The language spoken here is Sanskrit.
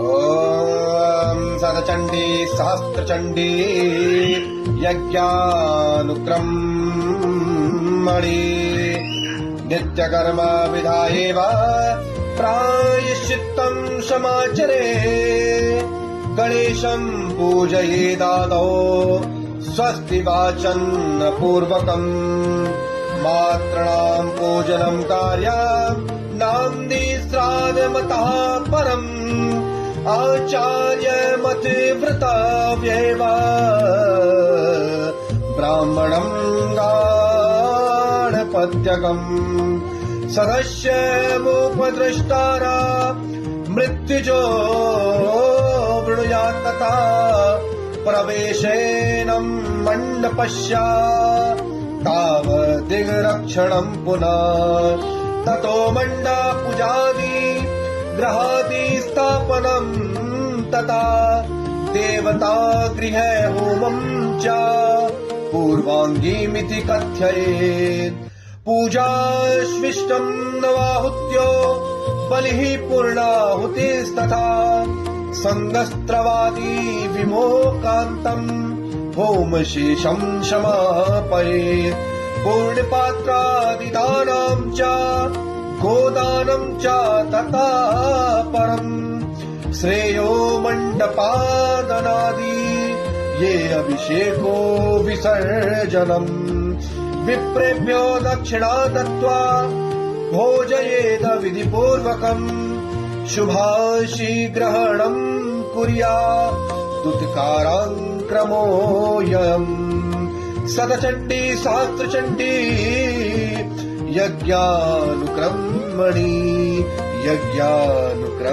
ॐ सदचण्डी सहस्रचण्डी यज्ञानुक्रमणि नित्यकर्म विधायेव प्रायश्चित्तम् समाचरे गणेशम् पूजयेदादौ स्वस्ति वाचन्न पूर्वकम् मातॄणाम् पूजनम् कार्यम् नाम्नि श्रावमतः परम् आचार्यमतिवृतव्येव ब्राह्मणम् गाढपद्यकम् सदस्यमुपद्रष्टारा मृत्युजो वृणुयात् तथा प्रवेशेन मण्डपश्या तावदिरक्षणम् पुनः। ततो मण्डपूजादि ग्रहादि तथा देवता गृहे होमम् च पूर्वाङ्गीमिति कथ्येत्। पूजाश्विष्टम् नवाहुत्यो बलिः पूर्णाहुतिस्तथा सङ्गस्त्रवादी विमोकान्तम् होमशेषम् क्षमापयेत् पूर्णपात्रादिदानम् च गोदानम् च तथा श्रेयो मण्डपादनादि ये अभिषेको विसर्जनम्। विप्रेभ्यो दक्षिणा दत्त्वा भोजयेद विधिपूर्वकम्। शुभाशीग्रहणम् कुर्या दुत्काराङ्क्रमोऽयम्। सदचण्डी सहस्रचण्डी यज्ञानुक्रमणि यज्ञानुक्रमणि